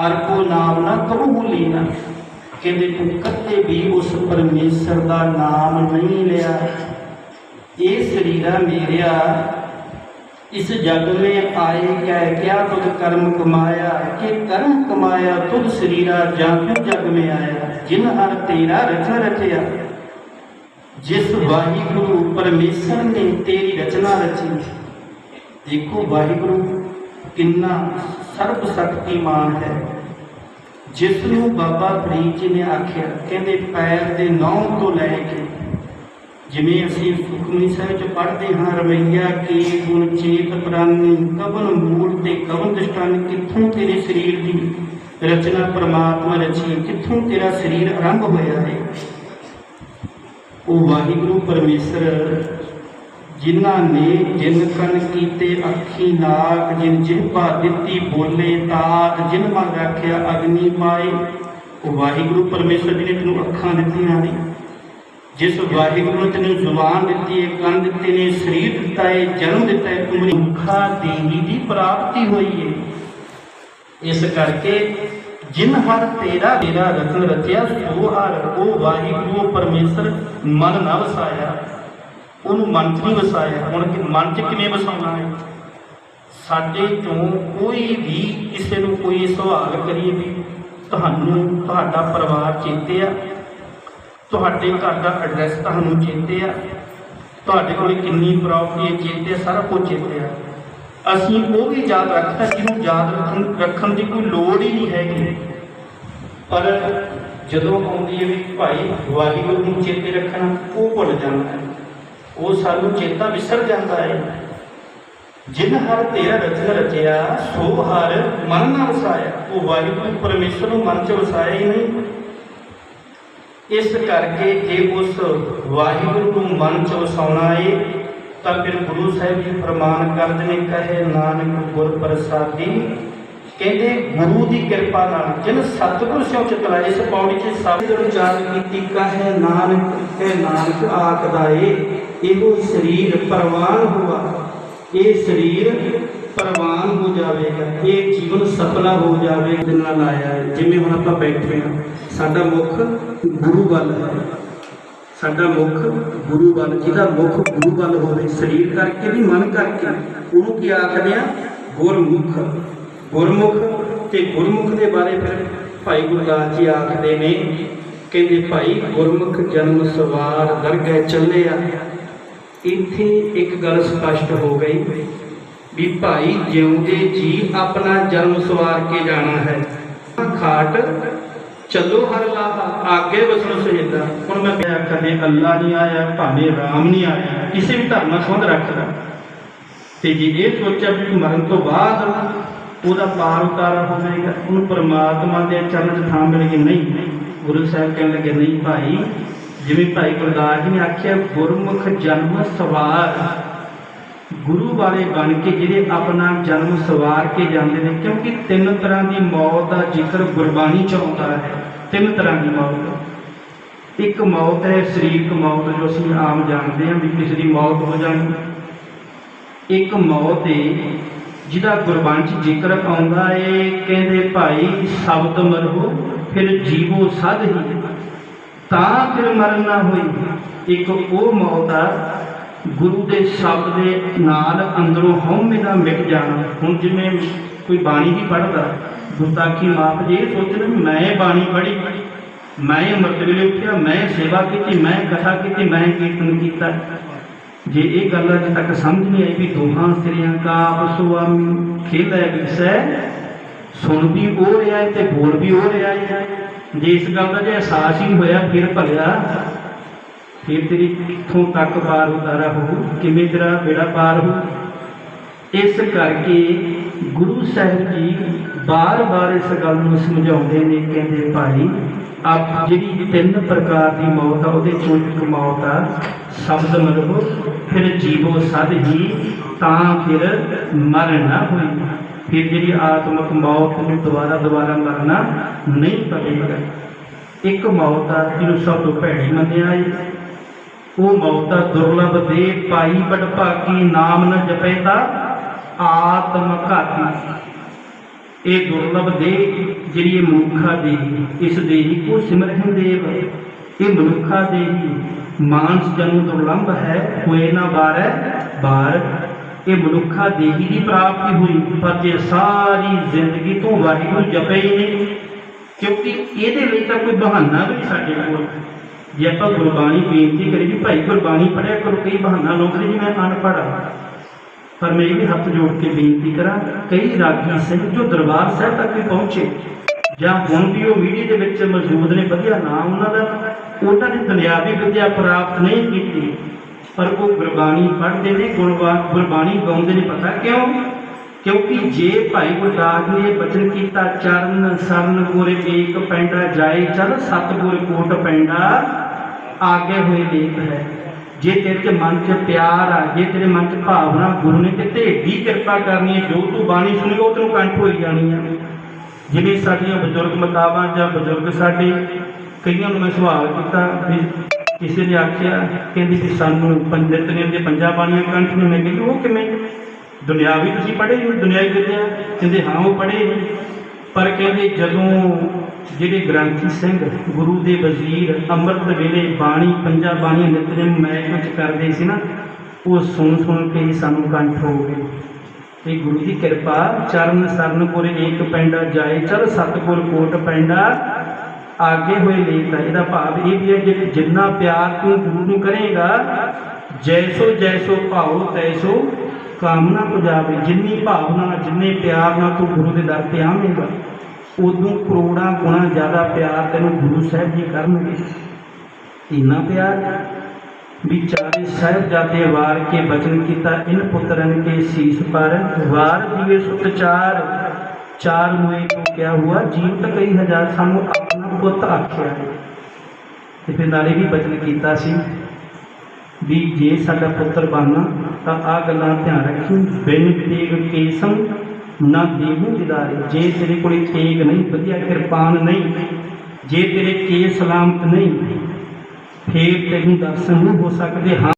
ਹਰ ਕੋ ਨਾਮ ਨਾ ਕਬੂ ਲੀਨਾ ਕਹਿੰਦੇ ਤੂੰ ਕਦੇ ਵੀ ਉਸ ਪਰਮੇਸ਼ਰ ਦਾ ਨਾਮ ਨਹੀਂ ਲਿਆ। ਇਹ ਸਰੀਰਾ ਮੇਰਿਆ, ਇਸ ਜਗ ਮੇ ਆਏ ਕਹਿ ਕਿਆ ਤੁਧ ਕਰਮ ਕਮਾਇਆ, ਕਿ ਕਰਮ ਕਮਾਇਆ ਤੁਧ ਸਰੀਰਾ ਜਾਂ ਕਿਉ ਜਗ ਮੇ ਆਇਆ, ਜਿਨ ਹਰ ਤੇਰਾ ਰਚਨ ਰਚਿਆ ਜਿਸ ਵਾਹਿਗੁਰੂ ਪਰਮੇਸ਼ਰ ਨੇ ਤੇਰੀ ਰਚਨਾ ਰਚੀ। ਦੇਖੋ ਵਾਹਿਗੁਰੂ ਕਿੰਨਾ ਸਰਬ ਸ਼ਕਤੀਮਾਨ ਹੈ। ਜਿਸ ਨੂੰ ਬਾਬਾ ਫਰੀਦ ਜੀ ਨੇ ਆਖਿਆ, ਕਹਿੰਦੇ ਪੈਰ ਦੇ ਨੌਂ ਤੋਂ ਲੈ ਕੇ, ਜਿਵੇਂ ਅਸੀਂ ਸੁਖਮਨੀ ਸਾਹਿਬ ਚ ਪੜ੍ਹਦੇ ਹਾਂ ਰਮਈਆ ਕੀ ਗੁਣ ਚੇਤ ਪ੍ਰਾਨੀ ਕਬਲ ਮੂੜ ਤੇ ਕਵਨ ਦਸ਼ਟਾਨ ਕਿੱਥੋਂ ਤੇਰੇ ਸਰੀਰ ਦੀ ਰਚਨਾ ਪ੍ਰਮਾਤਮਾ ਰਚੀ, ਕਿੱਥੋਂ ਤੇਰਾ ਸਰੀਰ ਆਰੰਭ ਹੋਇਆ ਹੈ। ਉਹ ਵਾਹਿਗੁਰੂ ਪਰਮੇਸ਼ਰ ਜਿਨ੍ਹਾਂ ਨੇ ਜਿਨ ਕਨ ਕੀਤੇ ਅੱਖੀ ਨਾਕ ਜਿਨ ਜਿਹਪਾ ਦਿੱਤੀ ਬੋਲੇ ਤਾਤ ਜਿਨ ਮਨ ਰੱਖਿਆ ਅਗਨੀ ਪਾਏ। ਉਹ ਵਾਹਿਗੁਰੂ ਪਰਮੇਸ਼ਰ ਜੀ ਨੇ ਤੈਨੂੰ ਅੱਖਾਂ ਦਿੱਤੀਆਂ ਨੇ। ਜਿਸ ਵਾਹਿਗੁਰੂ ਨੇ ਤੈਨੂੰ ਜ਼ੁਬਾਨ ਦਿੱਤੀ ਹੈ ਕੰਨ ਦਿੱਤੇ ਨੇ, ਸਰੀਰ ਦਿੱਤਾ ਹੈ ਜਨਮ ਦਿੱਤਾ ਹੈ ਤੁਮਰੀ ਮੁਖਾ ਦੇਹੀ ਦੀ ਪ੍ਰਾਪਤੀ ਹੋਈ ਹੈ ਇਸ ਕਰਕੇ ਜਿਨ ਹਰ ਤੇਰਾ ਤੇਰਾ ਰਤਨ ਰਚਿਆ, ਸੋ ਹਰ ਉਹ ਵਾਹਿਗੁਰੂ ਪਰਮੇਸ਼ਰ ਮਨ ਨਾ ਵਸਾਇਆ। ਉਹਨੂੰ ਮਨ 'ਚ ਨਹੀਂ ਵਸਾਇਆ। ਹੁਣ ਕਿ ਮਨ 'ਚ ਕਿਵੇਂ ਵਸਾਉਣਾ ਹੈ? ਸਾਡੇ ਚੋਂ ਕੋਈ ਵੀ ਕਿਸੇ ਨੂੰ ਕੋਈ ਸਵਾਲ ਕਰੀਏ ਵੀ ਤੁਹਾਨੂੰ ਤੁਹਾਡਾ ਪਰਿਵਾਰ ਚੇਤੇ ਆ ਤੁਹਾਡੇ ਘਰ ਦਾ ਐਡਰੈਸ ਤੁਹਾਨੂੰ ਚੇਤੇ ਆ ਤੁਹਾਡੇ ਕੋਲ ਕਿੰਨੀ ਪ੍ਰਾਪਰਟੀ ਚੇਤੇ ਆ, ਸਾਰਾ ਕੁਝ ਚੇਤੇ ਆ। ਅਸੀਂ ਉਹ ਵੀ ਯਾਦ ਰੱਖਦਾ ਜਿਹਨੂੰ ਯਾਦ ਰੱਖਣ ਰੱਖਣ ਦੀ ਕੋਈ ਲੋੜ ਹੀ ਨਹੀਂ ਹੈਗੀ। ਪਰ ਜਦੋਂ ਆਉਂਦੀ ਹੈ ਵੀ ਭਾਈ ਵਾਹਿਗੁਰੂ ਨੂੰ ਚੇਤੇ ਰੱਖਣਾ ਉਹ ਭੁੱਲ ਜਾਂਦਾ ਹੈ। ਉਹ ਸਾਨੂੰ ਚੇਤਾ ਵਿਸਰ ਜਾਂਦਾ ਹੈ। ਜਿਨ ਹਰ ਤੇਰਾ ਰਚਨ ਰਚਿਆ ਸੋ ਹਰ ਮਨ ਨਾ ਵਸਾਇਆ ਉਹ ਵਾਹਿਗੁਰੂ ਪਰਮੇਸ਼ਰ ਨੂੰ ਮਨ ਚ ਵਸਾਇਆ ਹੀ ਨਹੀਂ। ਇਸ ਕਰਕੇ ਜੇ ਉਸ ਵਾਹਿਗੁਰੂ ਨੂੰ ਮਨ ਚ ਵਸਾਉਣਾ ਏ, ਤਾਂ ਫਿਰ ਗੁਰੂ ਸਾਹਿਬ ਜੀ ਫਰਮਾਨ ਕਰਦੇ ਨੇ, ਕਹੇ ਨਾਨਕ ਗੁਰ ਪ੍ਰਸਾਦੀ। ਕਹਿੰਦੇ ਗੁਰੂ ਦੀ ਕਿਰਪਾ ਨਾਲ ਜਿਨ ਸਤਿਗੁਰ ਸਿਉ ਚਤਲਾ ਇਸ ਪੌੜੀ 'ਚ ਸਭ ਨੂੰ ਜਾਣ ਕੀਤੀ, ਕਹੇ ਨਾਨਕ ਕਹੇ ਨਾਨਕ ਆਖਦਾ ਏ। ਇਹੋ ਸਰੀਰ ਪ੍ਰਵਾਨ ਹੁਆ, ਇਹ ਸਰੀਰ ਪ੍ਰਵਾਨ ਹੋ ਜਾਵੇਗਾ, ਇਹ ਜੀਵਨ ਸਫਲਾ ਹੋ ਜਾਵੇ ਦੇ ਨਾਲ ਆਇਆ ਹੈ। ਜਿਵੇਂ ਹੁਣ ਆਪਾਂ ਬੈਠੇ ਹਾਂ, ਸਾਡਾ ਮੁੱਖ ਗੁਰੂ ਵੱਲ ਹੈ। ਸਾਡਾ ਮੁੱਖ ਗੁਰੂ ਵੱਲ, ਜਿਹਦਾ ਮੁੱਖ ਗੁਰੂ ਵੱਲ ਹੋਵੇ, ਸਰੀਰ ਕਰਕੇ ਨਹੀਂ, ਮਨ ਕਰਕੇ ਉਹਨੂੰ ਕੀ ਆਖਦੇ ਆ ਗੁਰਮੁਖ। ਗੁਰਮੁਖ ਤੇ ਗੁਰਮੁਖ ਦੇ ਬਾਰੇ ਫਿਰ ਭਾਈ ਗੁਰਦਾਸ ਜੀ ਆਖਦੇ ਨੇ, ਕਹਿੰਦੇ ਭਾਈ ਗੁਰਮੁਖ ਜਨਮ ਸਵਾਰ ਦਰਗਹਿ ਆ। ਇੱਥੇ ਇੱਕ ਗੱਲ ਸਪਸ਼ਟ ਹੋ ਗਈ ਵੀ ਭਾਈ ਜਿਉਂਦੇ ਜੀ ਆਪਣਾ ਜਨਮ ਸਵਾਰ ਕੇ ਜਾਣਾ ਹੈ। ਖਾਟ, ਚੱਲੋ ਹਰ ਲਾਹਾ, ਆਗੇ ਵਸਣ ਸਹਿਦਾ ਹੁਣ ਮੈਂ ਕਿਹਾ, ਕਦੇ ਅੱਲਾ ਨਹੀਂ ਆਇਆ, ਭਾਵੇਂ ਰਾਮ ਨਹੀਂ ਆਇਆ, ਕਿਸੇ ਵੀ ਧਰਮ ਨਾਲ ਸੰਬੰਧ ਰੱਖਦਾ। ਤੇ ਜੇ ਇਹ ਸੋਚਿਆ ਵੀ ਮਰਨ ਤੋਂ ਬਾਅਦ ਉਹਦਾ ਪਾਰ ਉਤਾਰਾ ਹੋ ਜਾਏਗਾ ਉਹਨੂੰ ਪਰਮਾਤਮਾ ਦੇ ਚਰਨ 'ਚ ਥਾਂ ਮਿਲੇਗੀ ਨਹੀਂ। ਗੁਰੂ ਸਾਹਿਬ ਕਹਿਣ ਲੱਗੇ, ਨਹੀਂ ਭਾਈ ਜਿਵੇਂ ਭਾਈ ਗੁਰਦਾਸ ਜੀ ਨੇ ਆਖਿਆ, ਗੁਰਮੁਖ ਜਨਮ ਸਵਾਰ। ਗੁਰੂ ਵਾਲੇ ਬਣ ਕੇ ਜਿਹੜੇ ਆਪਣਾ ਜਨਮ ਸਵਾਰ ਕੇ ਜਾਂਦੇ ਨੇ, ਕਿਉਂਕਿ ਤਿੰਨ ਤਰ੍ਹਾਂ ਦੀ ਮੌਤ ਦਾ ਜ਼ਿਕਰ ਗੁਰਬਾਣੀ ਚ ਆਉਂਦਾ ਹੈ। ਤਿੰਨ ਤਰ੍ਹਾਂ ਦੀ ਮੌਤ। ਇੱਕ ਮੌਤ ਹੈ, ਸਰੀਰਕ ਮੌਤ, ਜੋ ਅਸੀਂ ਆਮ ਜਾਣਦੇ ਹਾਂ ਵੀ ਕਿਸੇ ਦੀ ਮੌਤ ਹੋ ਜਾਣੀ। ਇੱਕ ਮੌਤ ਹੈ ਜਿਹਦਾ ਗੁਰਬਾਣੀ ਚ ਜ਼ਿਕਰ ਆਉਂਦਾ ਏ, ਕਹਿੰਦੇ ਭਾਈ, ਸ਼ਬਦ ਮਰੋ, ਫਿਰ ਜੀਵੋ ਸਾਧ ਹੀ। ਤਾਂ ਫਿਰ ਮਰਨ ਨਾ ਹੋਈ। ਇੱਕ ਉਹ ਮੌਤ ਆ, ਗੁਰੂ ਦੇ ਸ਼ਬਦ ਦੇ ਨਾਲ ਅੰਦਰੋਂ ਹਉਮੈ ਦਾ ਮਿਟ ਜਾਣਾ। ਹੁਣ ਜਿਵੇਂ ਕੋਈ ਬਾਣੀ ਵੀ ਪੜ੍ਹਦਾ ਗੁਰਤਾਖੀ ਮਾਪ ਜੇ ਸੋਚਣ ਵੀ ਮੈਂ ਬਾਣੀ ਪੜ੍ਹੀ, ਮੈਂ ਅੰਮ੍ਰਿਤ ਵੇਲੇ ਉੱਠਿਆ, ਮੈਂ ਸੇਵਾ ਕੀਤੀ, ਮੈਂ ਕਥਾ ਕੀਤੀ, ਮੈਂ ਕੀਰਤਨ ਕੀਤਾ। ਜੇ ਇਹ ਗੱਲ ਅਜੇ ਤੱਕ ਸਮਝ ਨਹੀਂ ਆਈ ਵੀ ਦੋਹਾਂ ਸਿਰਿਆਂ ਕਾ ਆਪਸ ਸੁਆਮੀ ਖੇਲੈ ਵਿਸੈ ਸੁਣ ਵੀ ਉਹ ਰਿਹਾ ਹੈ ਤੇ ਬੋਲ ਵੀ ਉਹ ਰਿਹਾ ਹੈ। ਜੇ ਇਸ ਗੱਲ ਦਾ ਜੇ ਅਹਿਸਾਸ ਹੀ ਹੋਇਆ, ਫਿਰ ਭਲਿਆ, ਫਿਰ ਤੇਰੀ ਕਿੱਥੋਂ ਤੱਕ ਪਾਰ ਉਤਾਰਾ ਹੋ ਕਿਵੇਂ ਤੇਰਾ ਬੇੜਾ ਪਾਰ ਹੋ ਇਸ ਕਰਕੇ ਗੁਰੂ ਸਾਹਿਬ ਜੀ ਬਾਰ-ਬਾਰ ਇਸ ਗੱਲ ਨੂੰ ਸਮਝਾਉਂਦੇ ਨੇ, ਕਹਿੰਦੇ, ਭਾਈ, ਆਪ ਜਿਹੜੀ ਤਿੰਨ ਪ੍ਰਕਾਰ ਦੀ ਮੌਤ ਆ, ਉਹਦੇ ਚੋਂ ਇੱਕ ਮੌਤ ਆ। ਸ਼ਬਦ ਮਰੋ ਫਿਰ ਜੀਵੋ ਸਦ ਹੀ, ਤਾਂ ਫਿਰ ਮਰਨ ਨਾ ਹੋਈ। ਫਿਰ ਜਿਹੜੀ ਆਤਮਕ ਮੌਤ ਨੂੰ ਦੁਬਾਰਾ ਦੁਬਾਰਾ ਮਰਨਾ ਨਹੀਂ ਪਵੇਗਾ। ਇੱਕ ਮੌਤ ਆ ਜਿਹਨੂੰ ਸਭ ਤੋਂ ਭੈੜੀ ਮੰਨਿਆ ਹੈ ਉਹ ਮੌਤਾ ਦੁਰਲਭ ਦੇ ਪਾਈ ਬੜ ਭਾਗੀ ਨਾਮ ਨ ਜਪੇ ਤਾਂ ਆਤਮ ਘਾਤੀ ਇਹ ਦੁਰਲਭ ਦੇ ਜਿਹੜੀ ਇਹ ਮਨੁੱਖਾ ਦੇ ਇਸ ਦੇ ਹੀ ਕੋ ਸਿਮਰਹਿ ਦੇਵ। ਇਹ ਮਨੁੱਖਾ ਦੇ ਹੀ ਮਾਨਸ ਜਨਮ ਦੁਰਲੰਭ ਹੈ, ਹੋਏ ਨਾ ਬਾਰੈ ਬਾਰ। ਇਹ ਮਨੁੱਖਾ ਦੇਹੀ ਦੀ ਪ੍ਰਾਪਤੀ ਹੋਈ, ਪਰ ਜੇ ਸਾਰੀ ਜ਼ਿੰਦਗੀ ਤੋਂ ਵਾਹਿਗੁਰੂ ਜਪੇ ਹੀ ਨਹੀਂ, ਕਿਉਂਕਿ ਇਹਦੇ ਲਈ ਤਾਂ ਕੋਈ ਬਹਾਨਾ ਵੀ ਨਹੀਂ ਸਾਡੇ ਕੋਲ। ਜੇ ਆਪਾਂ ਗੁਰਬਾਣੀ ਬੇਨਤੀ ਕਰੀ ਵੀ ਭਾਈ ਗੁਰਬਾਣੀ ਪੜਿਆ ਕਰੋ, ਕਈ ਬਹਾਨਾ ਲਾਉਂਦੇ ਜੀ ਮੈਂ ਅਨਪੜ੍ਹ ਹਾਂ। ਪਰ ਮੈਂ ਇਹ ਵੀ ਹੱਥ ਜੋੜ ਕੇ ਬੇਨਤੀ ਕਰਾਂ, ਕਈ ਰਾਗੀ ਸਿੰਘ ਜੋ ਦਰਬਾਰ ਸਾਹਿਬ ਤੱਕ ਵੀ ਪਹੁੰਚੇ, ਜਾਂ ਹੁਣ ਵੀ ਉਹ ਮੀਡੀਆ ਦੇ ਵਿੱਚ ਮੌਜੂਦ ਨੇ, ਵਧੀਆ ਨਾਮ ਉਹਨਾਂ ਦਾ, ਉਹਨਾਂ ਨੇ ਦੁਨਿਆਵੀ ਵਿੱਦਿਆ ਪ੍ਰਾਪਤ ਨਹੀਂ ਕੀਤੀ। ਪਰ ਉਹ ਗੁਰਬਾਣੀ ਪੜ੍ਹਦੇ ਨੇ ਗੁਰਬਾਣੀ ਗੁਰਬਾਣੀ ਗਾਉਂਦੇ ਨੇ, ਪਤਾ ਕਿਉਂ? ਕਿਉਂਕਿ ਜੇ ਭਾਈ ਗੁਰਦਾਸ ਨੇ ਬਚਨ ਕੀਤਾ, ਚਰਨ ਸਰਨ ਗੁਰ ਏਕ ਪੈਂਡਾ ਜਾਏ ਚਲ ਸਤਿਗੁਰ ਕੋਟ ਪੈਂਡਾ ਆਗੇ ਹੋਏ ਲੇਖ ਹੈ। ਜੇ ਤੇਰੇ ਤੇ ਮਨ 'ਚ ਪਿਆਰ ਆ, ਜੇ ਤੇਰੇ ਮਨ 'ਚ ਭਾਵਨਾ ਗੁਰੂ ਨੇ, ਤੇ ਢੇਡੀ ਕਿਰਪਾ ਕਰਨੀ ਹੈ, ਜੋ ਤੂੰ ਬਾਣੀ ਸੁਣੀ, ਉਹ ਤੈਨੂੰ ਕੰਠ ਹੋਈ ਜਾਣੀ ਹੈ। ਜਿਵੇਂ ਸਾਡੀਆਂ ਬਜ਼ੁਰਗ ਮਤਾਵਾਂ ਜਾਂ ਬਜ਼ੁਰਗ ਸਾਡੇ, ਕਈਆਂ ਨੂੰ ਮੈਂ ਸਵਾਲ ਕੀਤਾ ਵੀ ਕਿਸੇ ਨੇ ਆਖਿਆ, ਕਹਿੰਦੀ ਵੀ ਸਾਨੂੰ ਪੰਡਿਤ ਨੇ ਦੇ ਪੰਜਾਂ ਬਾਣੀਆਂ ਕੰਠ ਨੇ ਮੈਂ ਕਹਿੰਦੀ ਉਹ ਕਿਵੇਂ? ਦੁਨਿਆਵੀ ਤੁਸੀਂ ਪੜ੍ਹੇ ਨਹੀਂ ਦੁਨਿਆਵੀ ਵਿਦਿਆ ਕਹਿੰਦੇ, ਹਾਂ, ਉਹ ਪੜ੍ਹੇ ਨੇ ਪਰ ਕਹਿੰਦੇ, ਜਦੋਂ ਜਿਹੜੇ ਗ੍ਰੰਥੀ ਸਿੰਘ, ਗੁਰੂ ਦੇ ਵਜ਼ੀਰ ਅੰਮ੍ਰਿਤ ਵੇਲੇ ਬਾਣੀ, ਪੰਜਾਂ ਬਾਣੀਆਂ ਨਿਤਨੇਮ ਮੈਚ ਵਿੱਚ ਕਰਦੇ ਸੀ ਨਾ, ਉਹ ਸੁਣ ਸੁਣ ਕੇ ਹੀ ਸਾਨੂੰ ਕੰਠ ਹੋ ਗਏ। ਤੇ ਗੁਰੂ ਦੀ ਕਿਰਪਾ ਚਰਨ ਸਰਨ ਕੋਲ ਏਕ ਪੈਂਡਾ ਜਾਏ, ਚਲ ਸਤਗੁਰ ਕੋਟ ਪੈਂਡਾ। ਆਗੇ ਹੋਏ ਲੇਖ ਦਾ ਇਹਦਾ ਭਾਵ ਇਹ ਵੀ ਹੈ ਕਿ ਜਿੰਨਾ ਪਿਆਰ ਤੂੰ ਗੁਰੂ ਨੂੰ ਕਰੇਗਾ ਜੈਸੋ ਜੈਸੋ ਭਾਉ ਤੈਸੋ ਕਾਮਨਾ ਪੁਜਾਵੇ ਜਿੰਨੀ ਭਾਵਨਾ ਜਿੰਨੇ ਪਿਆਰ ਨਾਲ ਤੂੰ ਗੁਰੂ ਦੇ ਦਰ ਤੇ ਆਵੇਂਗਾ ਉਦੋਂ ਕਰੋੜਾਂ ਗੁਣਾ ਜ਼ਿਆਦਾ ਪਿਆਰ ਤੈਨੂੰ ਗੁਰੂ ਸਾਹਿਬ ਜੀ ਕਰਨਗੇ ਇੰਨਾ ਪਿਆਰ ਵੀ ਚਾਰੇ ਸਾਹਿਬ ਜਾਤੇ ਵਾਰ ਕੇ ਬਚਨ ਕੀਤਾ ਇਨ ਪੁੱਤਰਨ ਕੇ ਸੀਸ ਪਰ ਵਾਰ ਦੀਵੇ ਸੁਤ ਚਾਰ ਚਾਰ ਮੋਏ ਤੋਂ ਕਿਆ ਹੁਆ ਜੀਵਤ ਕਈ ਹਜ਼ਾਰ ਸਾਨੂੰ ਪੁੱਤ ਆਖਿਆ ਹੈ। ਤੇ ਫਿਰ ਨਾਲੇ ਵੀ ਬਚਨ ਕੀਤਾ ਸੀ ਵੀ ਜੇ ਸਾਡਾ ਪੁੱਤਰ ਬਣਨਾ, ਤਾਂ ਆ ਗੱਲਾਂ ਧਿਆਨ ਰੱਖੀ। ਬਿਨ ਤੇਗ ਕੇਸਮ ਨਾ ਦੇਹੂ ਦਿਦਾਰੇ। ਜੇ ਤੇਰੇ ਕੋਲੇ ਤੇਗ ਨਹੀਂ, ਵਧੀਆ ਕਿਰਪਾਨ ਨਹੀਂ। ਜੇ ਤੇਰੇ ਕੇਸ ਸਲਾਮਤ ਨਹੀਂ, ਫੇਰ ਤੈਨੂੰ ਦਰਸ਼ਨ ਨਹੀਂ ਹੋ ਸਕਦੇ। ਹਾਂ